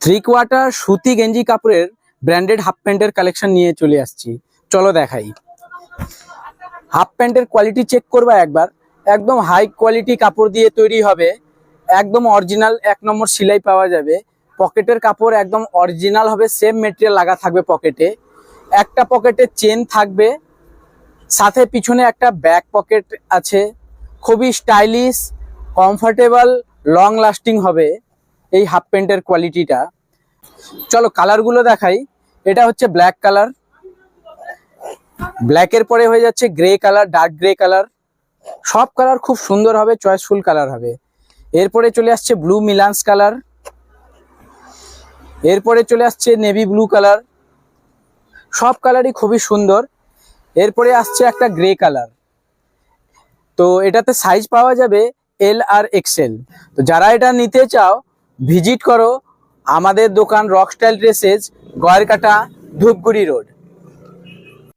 Three quarter সুতি গেঞ্জি কাপড়ের ব্র্যান্ডেড হাফ প্যান্টের কালেকশন নিয়ে চলে আসছি। চলো দেখাই। হাফ প্যান্টের কোয়ালিটি চেক করবা একবার। একদম হাই কোয়ালিটি কাপড় দিয়ে তৈরি হবে। একদম অরিজিনাল এক নম্বর সেলাই পাওয়া যাবে। পকেটের কাপড় একদম অরিজিনাল হবে সেম মেটেরিয়াল লাগা থাকবে পকেটে। একটা পকেটে চেন থাকবে। সাথে পিছনে একটা ব্যাক পকেট আছে। খুবই স্টাইলিশ কমফোর্টেবল লং লাস্টিং হবে। এই হাফ প্যান্টের কোয়ালিটিটা চলো কালারগুলো দেখাই। এটা হচ্ছে ব্ল্যাক কালার ব্ল্যাকের পরে হয়ে যাচ্ছে grey colour dark grey colour সব কালার খুব সুন্দর হবে চয়েসফুল কালার হবে। এরপরে চলে আসছে ব্লু মিলান্স কালার এরপরে চলে আসছে নেভি ব্লু কালার সব কালারই খুবই সুন্দর। এরপরে আসছে একটা গ্রে কালার তো এটাতে সাইজ পাওয়া যাবে এল আর এক্সেল তো যারা এটা নিতে চাও ভিজিট করো আমাদের দোকান Rock Style dresses Gayerkata Dhupguri road.